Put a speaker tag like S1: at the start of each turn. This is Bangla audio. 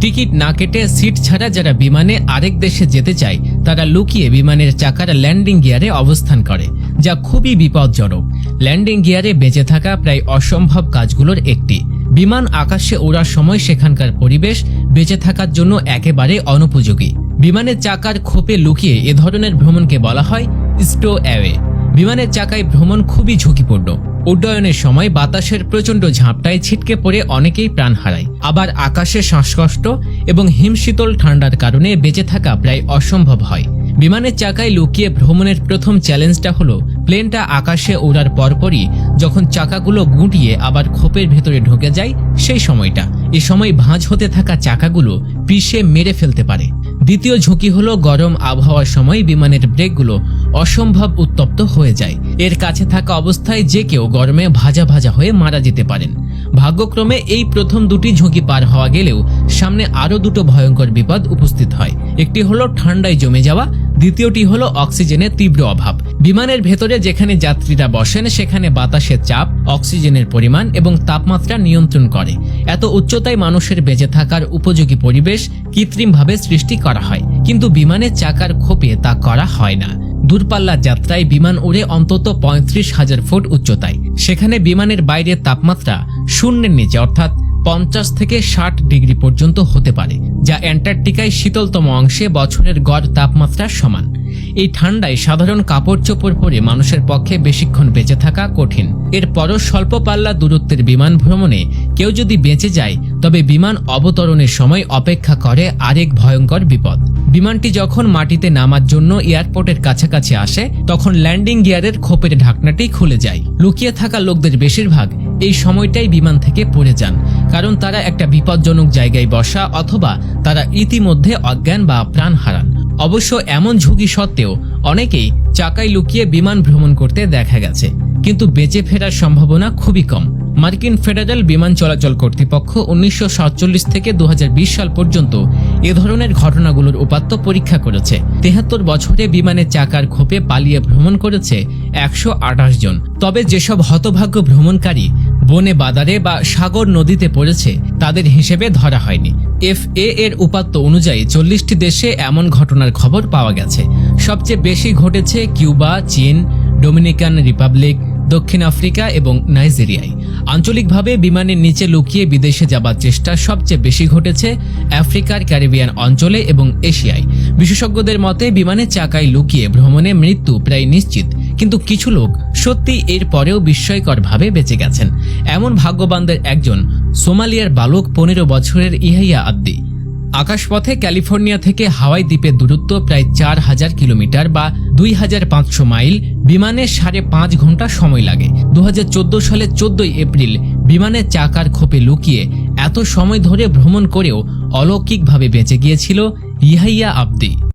S1: টিকিট না কেটে সিট ছাড়া যারা বিমানে আরেক দেশে যেতে চায়, তারা লুকিয়ে বিমানের চাকার ল্যান্ডিং গিয়ারে অবস্থান করে, যা খুবই বিপজ্জনক। ল্যান্ডিং গিয়ারে বেঁচে থাকা প্রায় অসম্ভব কাজগুলোর একটি। বিমান আকাশে ওড়ার সময় সেখানকার পরিবেশ বেঁচে থাকার জন্য একেবারে অনুপযোগী। বিমানের চাকার খোপে লুকিয়ে এ ধরনের ভ্রমণকে বলা হয় স্টো অ্যাওয়ে বিমানের চাকায় ভ্রমণ খুবই ঝুঁকিপূর্ণ। উড্ডয়নের সময় বাতাসের প্রচণ্ড ঝাঁপটায় ছিটকে পড়ে অনেকেই প্রাণ হারায়। আবার আকাশে শ্বাসকষ্ট এবং হিমশীতল ঠান্ডার কারণে বেঁচে থাকা প্রায় অসম্ভব হয়। বিমানের চাকায় লুকিয়ে ভ্রমণের প্রথম চ্যালেঞ্জটা হলো, প্লেনটা আকাশে ওড়ার পরপরই যখন চাকাগুলো গুটিয়ে আবার খোপের ভেতরে ঢুকে যায়, সেই সময়টা। এ সময় ভাঁজ হতে থাকা চাকাগুলো পিষে মেরে ফেলতে পারে। দ্বিতীয় ঝুঁকি হলো গরম আবহাওয়ার সময় বিমানের ব্রেকগুলো অসম্ভব উত্তপ্ত হয়ে যায়। এর কাছে থাকা অবস্থায় যে কেউ গরমে ভাজা ভাজা হয়ে মারা যেতে পারেন। ভাগ্যক্রমে এই প্রথম দুটি ঝুঁকি পার হওয়া গেলেও সামনে আরও দুটো ভয়ঙ্কর বিপদ উপস্থিত হয়। একটি হলো ঠান্ডায় জমে যাওয়া, দ্বিতীয়টি হলো অক্সিজেনের তীব্র অভাব। বিমানের ভেতরে যেখানে যাত্রীরা বসেন, সেখানে বাতাসের চাপ, অক্সিজেনের পরিমাণ এবং তাপমাত্রা নিয়ন্ত্রণ করে। এত উচ্চতায় মানুষের বেঁচে থাকার উপযোগী পরিবেশ কৃত্রিমভাবে সৃষ্টি করা হয়, কিন্তু বিমানের চাকার খোপে তা করা হয় না। দূরপাল্লার যাত্রায় বিমান উড়ে অন্তত পঁয়ত্রিশ হাজার ফুট উচ্চতায়। সেখানে বিমানের বাইরের তাপমাত্রা শূন্যের নিচে, অর্থাৎ পঞ্চাশ থেকে ষাট ডিগ্রি পর্যন্ত হতে পারে, যা অ্যান্টার্কটিকায় শীতলতম অংশে বছরের গড় তাপমাত্রার সমান। এই ঠান্ডায় সাধারণ কাপড় চোপড় পরে মানুষের পক্ষে বেশিক্ষণ বেঁচে থাকা কঠিন। এরপরও স্বল্প পাল্লা দূরত্বের বিমান ভ্রমণে কেউ যদি বেঁচে যায়, তবে বিমান অবতরণের সময় অপেক্ষা করে আরেক ভয়ঙ্কর বিপদ। বিমানটি যখন মাটিতে নামার জন্য এয়ারপোর্টের কাছাকাছি আসে, তখন ল্যান্ডিং গিয়ারের খোপের ঢাকনাটি খুলে যায়। লুকিয়ে থাকা লোকদের বেশিরভাগ এই সময়টাই বিমান থেকে পড়ে যান, কারণ তারা একটা বিপজ্জনক জায়গায় বসা অথবা তারা ইতিমধ্যে অজ্ঞান বা প্রাণ হারান। অবশ্য এমন ঝুঁকি সত্ত্বেও অনেকেই চাকায় লুকিয়ে বিমান ভ্রমণ করতে দেখা গেছে। কিন্তু বেঁচে ফেরার সম্ভাবনা খুবই কম। মার্কিন ফেডারেল বিমান চলাচল কর্তৃপক্ষ উনিশশো সাতচল্লিশ থেকে দু হাজার বিশ সাল পর্যন্ত এ ধরনের ঘটনাগুলোর উপাত্ত পরীক্ষা করেছে। তেহাত্তর বছরে বিমানের চাকার খোপে পালিয়ে ভ্রমণ করেছে একশো আঠাশ জন। তবে যেসব হতভাগ্য ভ্রমণকারী বনে বাদারে বা সাগর নদীতে পড়েছে, তাদের হিসেবে ধরা হয়নি। এফ এর উপাত্ত অনুযায়ী চল্লিশটি দেশে এমন ঘটনার খবর পাওয়া গেছে। সবচেয়ে বেশি ঘটেছে কিউবা, চীন, ডোমিনিকান রিপাবলিক, দক্ষিণ আফ্রিকা এবং নাইজেরিয়ায়। আঞ্চলিকভাবে বিমানের নিচে লুকিয়ে বিদেশে যাবার চেষ্টা সবচেয়ে বেশি ঘটেছে আফ্রিকার ক্যারিবিয়ান অঞ্চলে এবং এশিয়ায়। বিশেষজ্ঞদের মতে, বিমানের চাকায় লুকিয়ে ভ্রমণে মৃত্যু প্রায় নিশ্চিত। কিন্তু কিছু লোক সত্যি এর পরেও বিস্ময়করভাবে বেঁচে গেছেন। এমন ভাগ্যবানদের একজন সোমালিয়ার বালক পনেরো বছরের ইহাইয়া আদ্দি। আকাশপথে ক্যালিফোর্নিয়া থেকে হাওয়াই দ্বীপের দূরত্ব প্রায় চার হাজার কিলোমিটার বা দুই হাজার পাঁচশো মাইল। বিমানে সাড়ে পাঁচ ঘণ্টা সময় লাগে। দু সালের চোদ্দই এপ্রিল বিমানের চাকার খোপে লুকিয়ে এত সময় ধরে ভ্রমণ করেও অলৌকিকভাবে বেঁচে গিয়েছিল ইহাইয়া আব্দি।